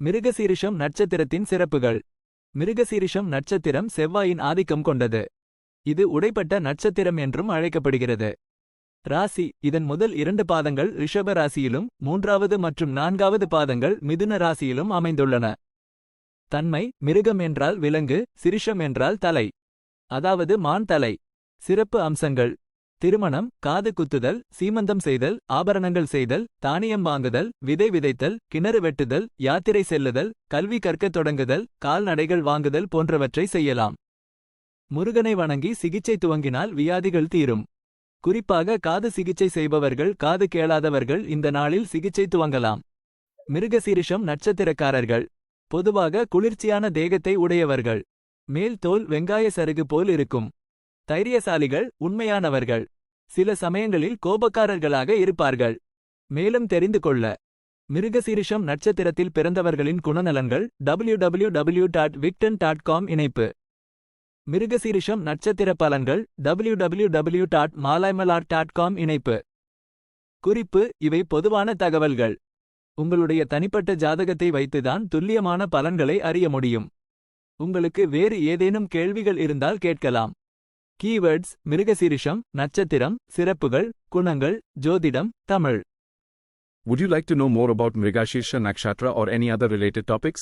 மிருகசீரிஷம் நட்சத்திரத்தின் சிறப்புகள். மிருகசீரிஷம் நட்சத்திரம் செவ்வாயின் ஆதிக்கம் கொண்டது. இது உடைப்பட்ட நட்சத்திரம் என்றும் அழைக்கப்படுகிறது. ராசி இதன் முதல் இரண்டு பாதங்கள் ரிஷப ராசியிலும் மூன்றாவது மற்றும் நான்காவது பாதங்கள் மிதுன ராசியிலும் அமைந்துள்ளன. தன்மை மிருகம் என்றால் விலங்கு சிரிஷம் என்றால் தலை. அதாவது மான் தலை. சிறப்பு அம்சங்கள். திருமணம் காது குத்துதல் சீமந்தம் செய்தல் ஆபரணங்கள் செய்தல் தானியம் வாங்குதல் விதை விதைத்தல் கிணறு வெட்டுதல் யாத்திரை செல்லுதல் கல்வி கற்கத் தொடங்குதல் கால்நடைகள் வாங்குதல் போன்றவற்றை செய்யலாம். முருகனை வணங்கி சிகிச்சை துவங்கினால் வியாதிகள் தீரும். குறிப்பாக காது சிகிச்சை செய்பவர்கள் காது கேளாதவர்கள் இந்த நாளில் சிகிச்சை துவங்கலாம். மிருகசீரிஷம் நட்சத்திரக்காரர்கள். பொதுவாக குளிர்ச்சியான தேகத்தை உடையவர்கள். மேல் தோல் வெங்காய சருகு போல் இருக்கும். தைரியசாலிகள் உண்மையானவர்கள். சில சமயங்களில் கோபக்காரர்களாக இருப்பார்கள். மேலும் தெரிந்து கொள்ள மிருகசீரிஷம் நட்சத்திரத்தில் பிறந்தவர்களின் குணநலன்கள் www.victon.com dot Vikatan dot com இணைப்பு. மிருகசீரிஷம் நட்சத்திர பலன்கள் www.malayamalart.com dot Maalaimalar dot com இணைப்பு. குறிப்பு இவை பொதுவான தகவல்கள். உங்களுடைய தனிப்பட்ட ஜாதகத்தை வைத்துதான் துல்லியமான பலன்களை அறிய முடியும். உங்களுக்கு வேறு ஏதேனும் கேள்விகள் இருந்தால் கேட்கலாம். கீவேர்ட்ஸ் மிருகசீரிஷம் நட்சத்திரம் சிறப்புகள் குணங்கள் ஜோதிடம் Tamil Would you like to know more about Mrigashirsha Nakshatra or any other related topics?